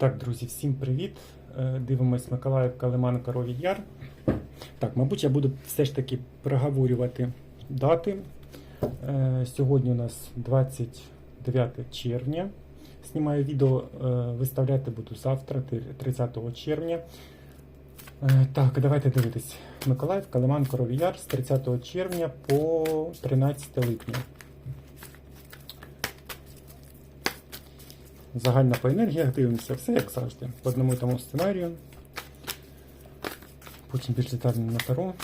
Так, друзі, всім привіт. Е, Дивимось Миколаївка Лиман Коровій Яр. Так, мабуть, я буду все ж таки проговорювати дати. Е, Сьогодні у нас 29 червня. Знімаю відео, е, виставляти буду завтра, 30 червня. Так, давайте дивитись. Миколаївка, Лиман Коровій Яр з 30 червня по 13 липня. Загальна по енергіях дивимося, все як завжди. По одному і тому сценарію. Потім більш детально на таро.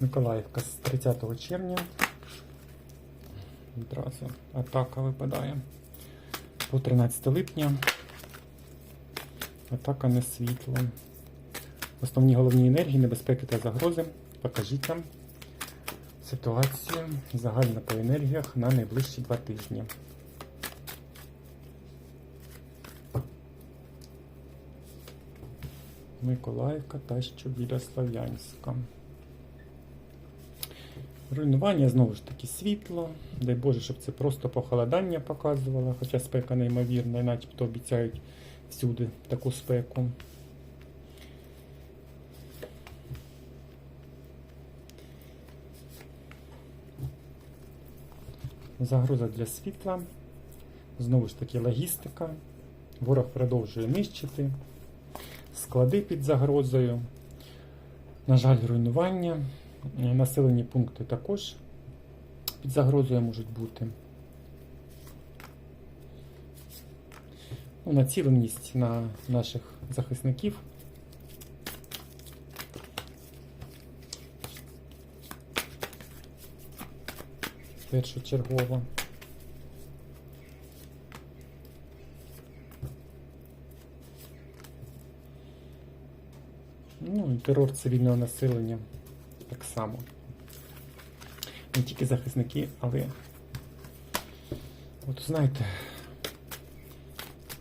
Миколаївка з 30 червня. Відразу атака випадає. По 13 липня. Атака не світло. Основні головні енергії, небезпеки та загрози. Покажіть нам ситуацію загальна по енергіях на найближчі два тижні. Миколаївка та що біля Слов'янська. Руйнування знову ж таки світло. Дай Боже, щоб це просто похолодання показувало, хоча спека неймовірна, і начебто обіцяють всюди таку спеку. Загроза для світла. Знову ж таки логістика. Ворог продовжує нищити склади під загрозою. На жаль, руйнування. Е, Населені пункти також під загрозою можуть бути. Ну, Націленість на наших захисників. Першочергово. Ну і терор цивільного населення так само. Не тільки захисники, але от знаєте,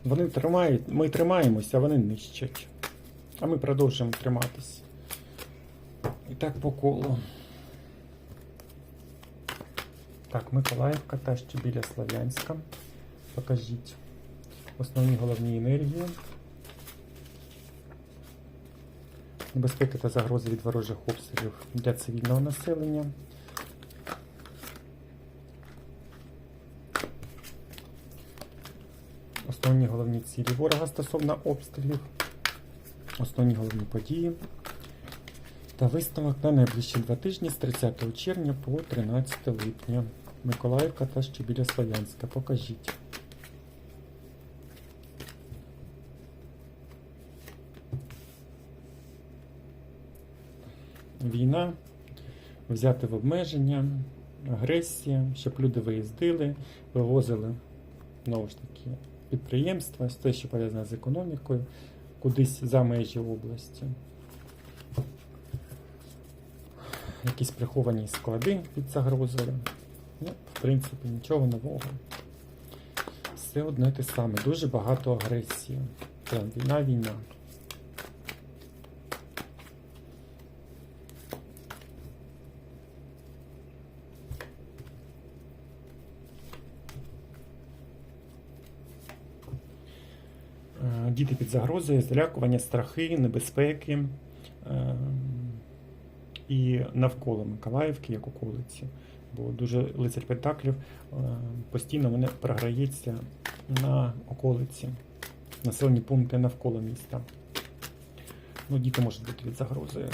вони тримають, ми тримаємося, а вони нищать. А ми продовжуємо триматись. І так по колу. Так, Миколаївка та ще біля Слов'янська. Покажіть основні головні енергії. Небезпеки та загрози від ворожих обстрілів для цивільного населення. Основні головні цілі ворога стосовно обстрілів. Основні головні події. Та висновок на найближчі два тижні з 30 червня по 13 липня. Миколаївка та ще біля Слов'янська. Покажіть. Війна, взяти в обмеження, агресія, щоб люди виїздили, вивозили знову ж таки підприємства, все, що пов'язане з економікою, кудись за межі області. Якісь приховані склади під загрозою. Ну, в принципі, нічого нового. Все одне те саме. Дуже багато агресії. Війна, війна. Е, Діти під загрозою, залякування, страхи, небезпеки е, і навколо Миколаївки, як околиці. Бо дуже лицар Пентаклів е, постійно мене програється на околиці, населені пункти навколо міста. Ну, діти можуть бути під загрозою.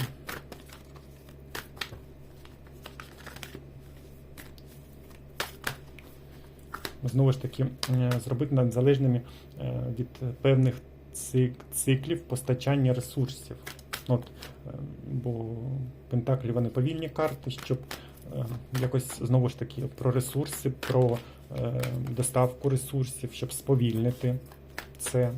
Знову ж таки, е, зробити нас залежними е, від певних циклів постачання ресурсів. От, е, бо Пентаклі вони повільні карти, щоб е, якось знову ж таки про ресурси, про е, доставку ресурсів, щоб сповільнити це.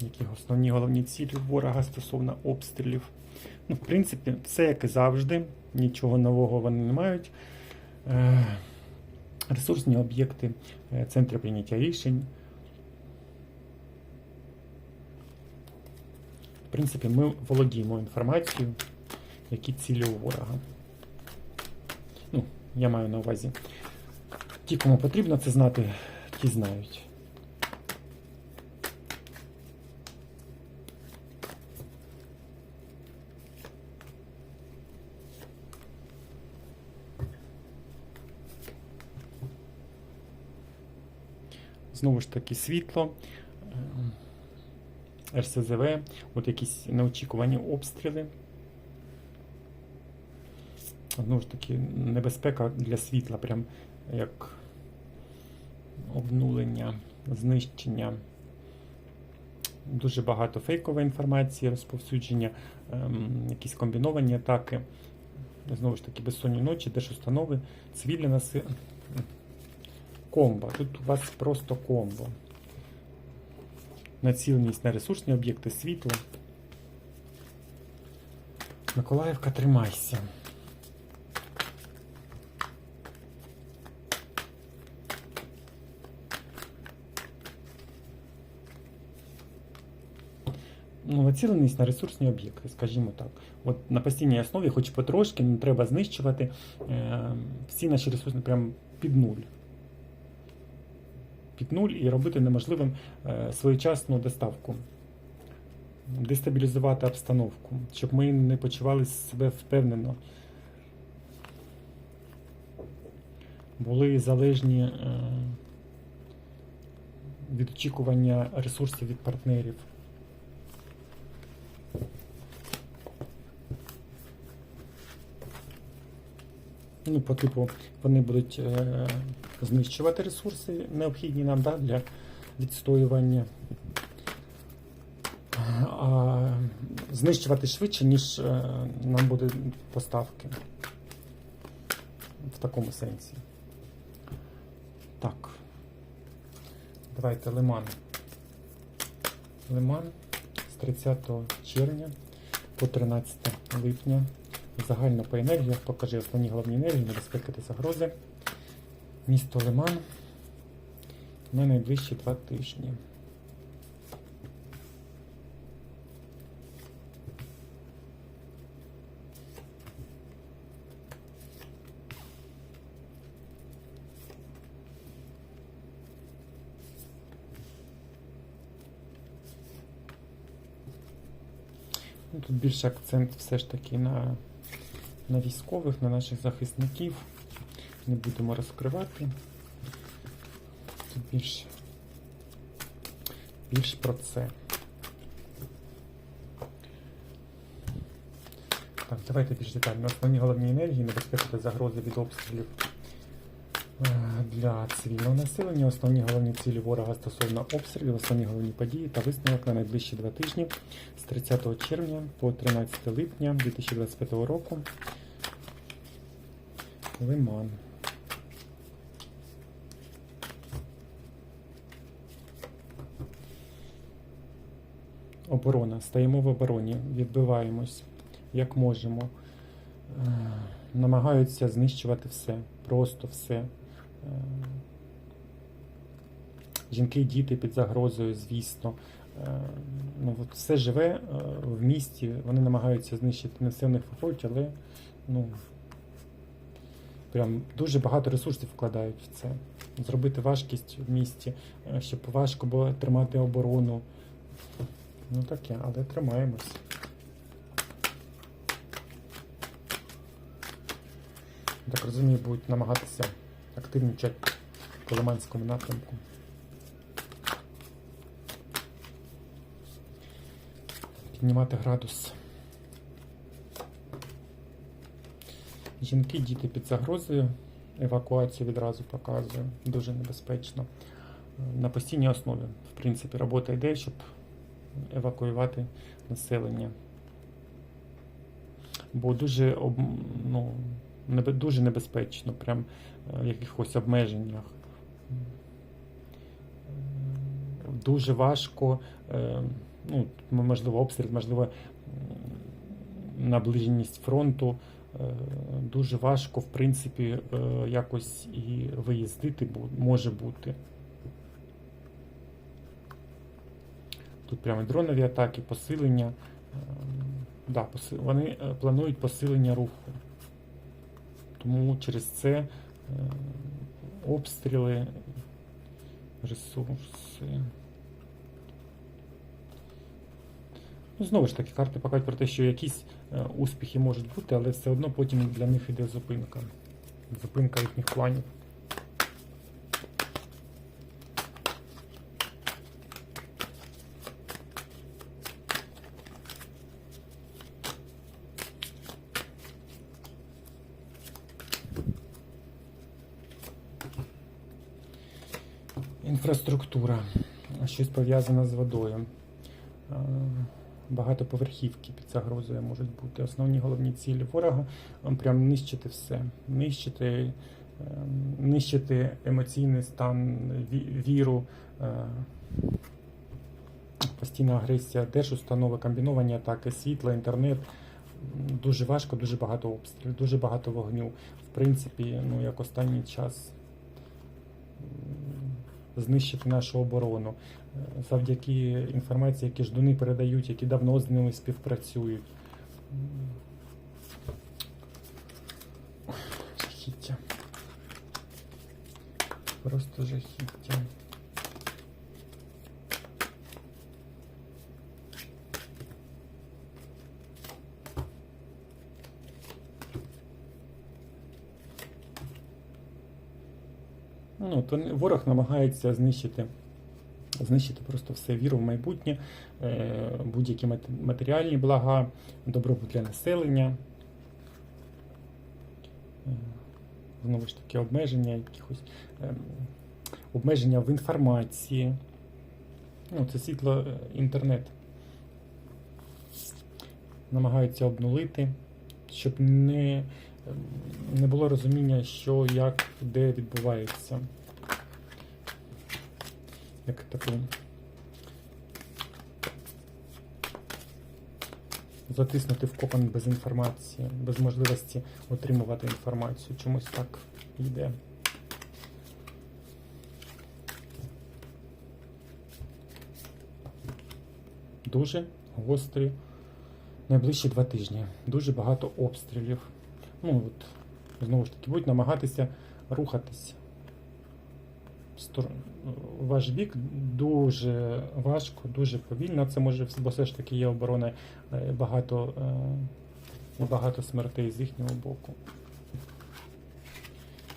Які основні головні цілі ворога стосовно обстрілів. Ну, в принципі, все як і завжди, нічого нового вони не мають. Е, Ресурсні об'єкти, е, центри прийняття рішень. В принципі, ми володіємо інформацією, які цілі у ворога. Ну, Я маю на увазі. Ті, кому потрібно це знати, ті знають. Знову ж таки світло, е, РСЗВ, от якісь неочікувані обстріли. Знову ж таки, небезпека для світла, прям як обнулення, знищення. Дуже багато фейкової інформації, розповсюдження, ем, якісь комбіновані атаки. Знову ж таки, безсонні ночі, держустанови, цивільне населення. Комбо. Тут у вас просто комбо. Націленість на ресурсні об'єкти, світло. Миколаївка, тримайся. Ну, націленість на ресурсні об'єкти, скажімо так. От на постійній основі, хоч потрошки, не треба знищувати е, всі наші ресурси прямо під нуль. Під нуль і робити неможливим е, своєчасну доставку. Дестабілізувати обстановку, щоб ми не почували себе впевнено. Були залежні е, від очікування ресурсів від партнерів. Ну, по типу, вони будуть е, знищувати ресурси, необхідні нам да, для відстоювання. А знищувати швидше, ніж е, нам буде поставки. В такому сенсі. Так. Давайте лиман. Лиман з 30 червня по 13 липня. Загально по енергіях покажи основні головні енергії, небезпеки та загрози. Місто Лиман на найближчі два тижні. Тут більше акцент все ж таки на на військових, на наших захисників. Не будемо розкривати. Тут більш, більш про це. Так, давайте більш детально. Основні головні енергії, небезпеки та загрози від обстрілів для цивільного населення, основні головні цілі ворога стосовно обстрілів, основні головні події та висновок на найближчі два тижні з 30 червня по 13 липня 2025 року. Лиман. Оборона. Стаємо в обороні, відбиваємось, як можемо. Е, Намагаються знищувати все, просто все. Е, Жінки і діти під загрозою, звісно. Е, Ну, все живе е, в місті, вони намагаються знищити населених пунктів, але ну, прям дуже багато ресурсів вкладають в це. Зробити важкість в місті, щоб важко було тримати оборону. Ну таке, але тримаємось. Так розумію, будуть намагатися активнічати в Лиманському напрямку. Піднімати градус. Жінки, діти під загрозою, евакуацію відразу показую, дуже небезпечно. На постійній основі, в принципі, робота йде, щоб евакуювати населення. Бо дуже ну, дуже небезпечно, прям е, в якихось обмеженнях. Дуже важко, е, ну, можливо, обстріл, можливо, наближеність фронту. Е, Дуже важко, в принципі, е, якось і виїздити може бути. Тут прямо дронові атаки, посилення. Е, Да, вони е, планують посилення руху. Тому через це е, обстріли, ресурси. Ну, знову ж таки, карти показують про те, що якісь е, успіхи можуть бути, але все одно потім для них йде зупинка. Зупинка їхніх планів. Інфраструктура. Щось пов'язане з водою. Е, Багатоповерхівки під загрозою можуть бути. Основні головні цілі ворога прям нищити все. Нищити, е, нищити емоційний стан, віру, е, постійна агресія, держустанови, комбіновані атаки, світло, інтернет. Дуже важко, дуже багато обстрілів, дуже багато вогню. В принципі, ну як останній час знищити нашу оборону. Е, Завдяки інформації, які ждуни передають, які давно з ними співпрацюють. Жахіття. Просто жахіття. Ну, то ворог намагається знищити, знищити просто все віру в майбутнє, е, будь-які матеріальні блага, добробут для населення. Е, Знову ж таки, обмеження якихось ем, обмеження в інформації. Ну, це світло е, інтернет. Намагаються обнулити, щоб не, не було розуміння, що, як, де відбувається. Як таку затиснути в кокон без інформації, без можливості отримувати інформацію. Чомусь так йде. Дуже гострі найближчі два тижні. Дуже багато обстрілів. Ну от, знову ж таки, будуть намагатися в Ваш бік дуже важко, дуже повільно. Це може, бо все ж таки є оборона е, багато, е, багато смертей з їхнього боку.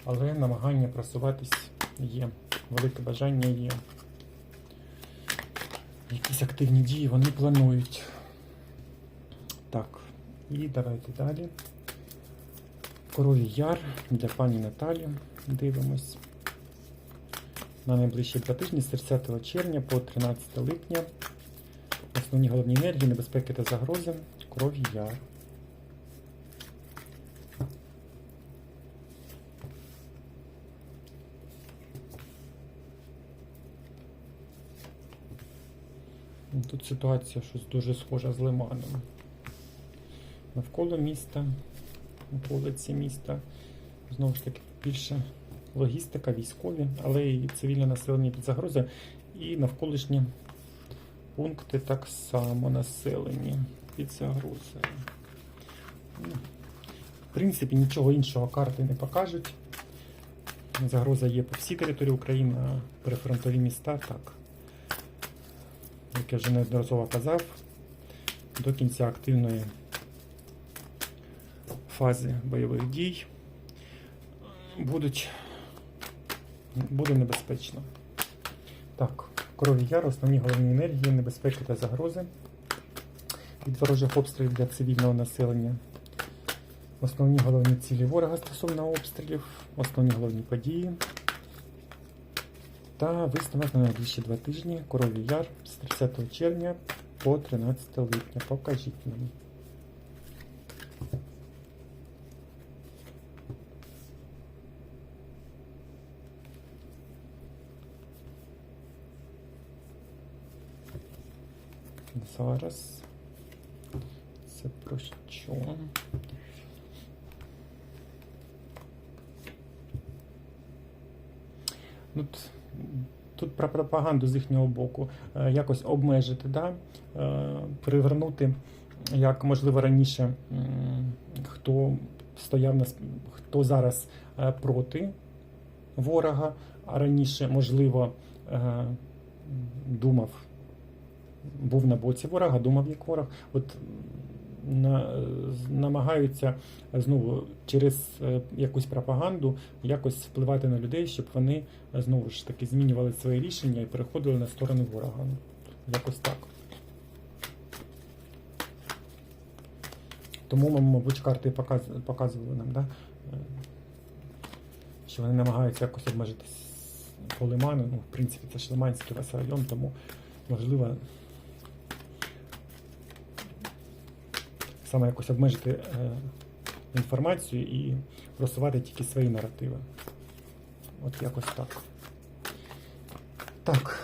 Але намагання просуватись є. Велике бажання є. Якісь активні дії вони планують. Так, і давайте далі. Коровій яр для пані Наталі. Дивимось. На найближчі два тижні з 30 червня по 13 липня. Основні головні енергії, небезпеки та загрози. Коровій яр. Тут ситуація щось дуже схожа з лиманом. Навколо міста, околиці міста. Знову ж таки, більше логістика, військові, але і цивільне населення під загрозою. І навколишні пункти так само населені під загрозою. Ну, В принципі, нічого іншого карти не покажуть. Загроза є по всій території України, а прифронтові міста так. Як я вже неодноразово казав, до кінця активної фази бойових дій будуть, буде небезпечно. Так, крові яр, основні головні енергії, небезпеки та загрози від ворожих обстрілів для цивільного населення. Основні головні цілі ворога стосовно обстрілів, основні головні події. Та висновок на найближчі два тижні Корові Яр з 30 червня по 13 липня. Покажіть нам. Зараз. Це про що? Ну, т- тут про пропаганду з їхнього боку е, якось обмежити, да? е, привернути, як можливо раніше, хто стояв на хто зараз е, проти ворога, а раніше, можливо, думав, був на боці ворога, думав як ворог. От на, намагаються знову через е, якусь пропаганду якось впливати на людей, щоб вони е, знову ж таки змінювали своє рішення і переходили на сторону ворога. Якось так. Тому, мабуть, карти показували нам, да? е, що вони намагаються якось обмежитись по лиману. Ну, в принципі, це ж Лиманський весь район, тому можливо саме якось обмежити е, інформацію і просувати тільки свої наративи. От якось так. Так.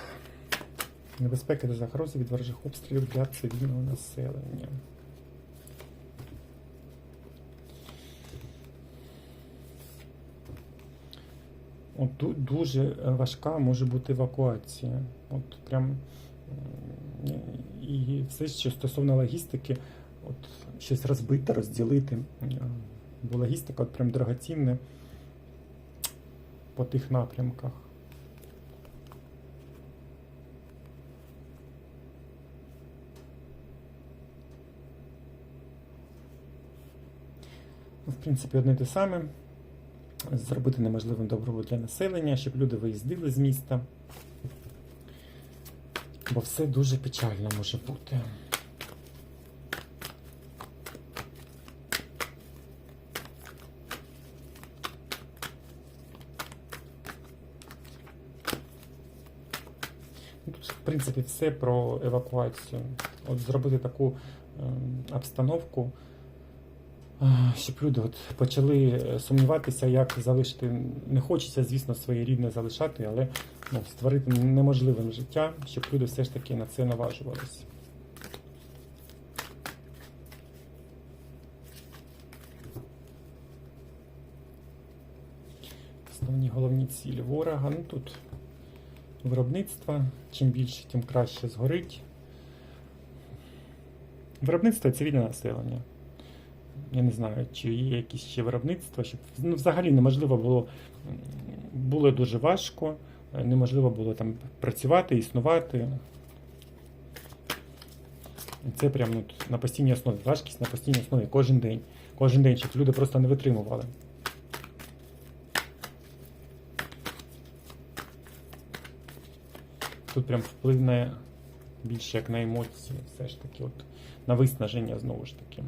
Небезпеки та загрози від ворожих обстрілів для цивільного населення. От тут дуже е, важка може бути евакуація. От прям і все, що стосовно логістики, от щось розбити, розділити. Бо логістика от прям дорогоцінна по тих напрямках. Ну, В принципі, одне те саме. Зробити неможливим добробут для населення, щоб люди виїздили з міста. Бо все дуже печально може бути. Ну, Тут, в принципі, все про евакуацію. От зробити таку ем, обстановку, щоб люди от почали е, сумніватися, як залишити. Не хочеться, звісно, своє рідне залишати, але ну, створити неможливим життя, щоб люди все ж таки на це наважувалися. Основні головні цілі ворога. Ну тут виробництво. Чим більше, тим краще згорить. Виробництво цивільне населення. Я не знаю, чи є якісь ще виробництва, щоб ну, взагалі неможливо було було дуже важко, неможливо було там працювати, існувати. Це прям ну, на постійній основі. Важкість на постійній основі кожен день. Кожен день, щоб люди просто не витримували. Тут прям вплине більше як на емоції, все ж таки, от, на виснаження знову ж таки.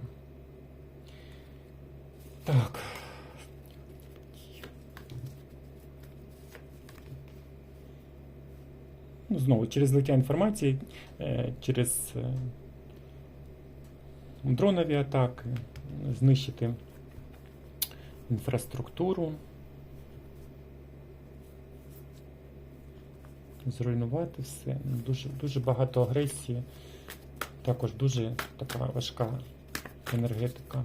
Так. Ну, знову, через злиття інформації, е, через е, дронові атаки, знищити інфраструктуру, зруйнувати все. Дуже, дуже багато агресії, також дуже така важка енергетика.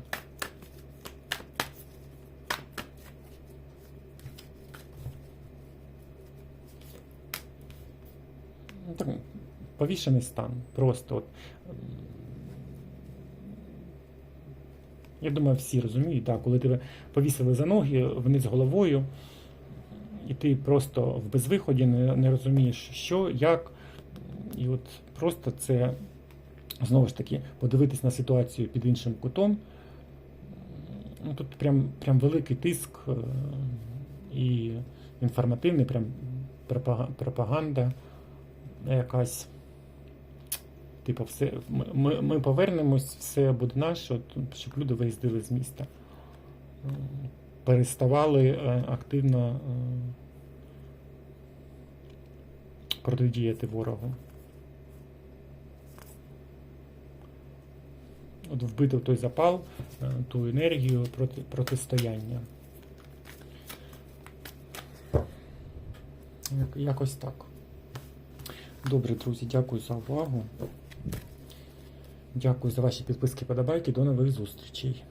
Ну, так, повішений стан. Просто от. Я думаю, всі розуміють, так, коли тебе повісили за ноги вниз головою, і ти просто в безвиході не, не розумієш, що, як. І от просто це знову ж таки подивитись на ситуацію під іншим кутом. Ну, тут прям, прям великий тиск е, і інформативний, прям пропаганда якась. Типу, все, ми, ми, повернемось, все буде наше, щоб люди виїздили з міста. Переставали е, активно е, протидіяти ворогу. От вбити той запал, е, ту енергію проти, протистояння. Якось так. Добре, друзі, дякую за увагу. Дякую за ваші підписки, подобайки. До нових зустрічей.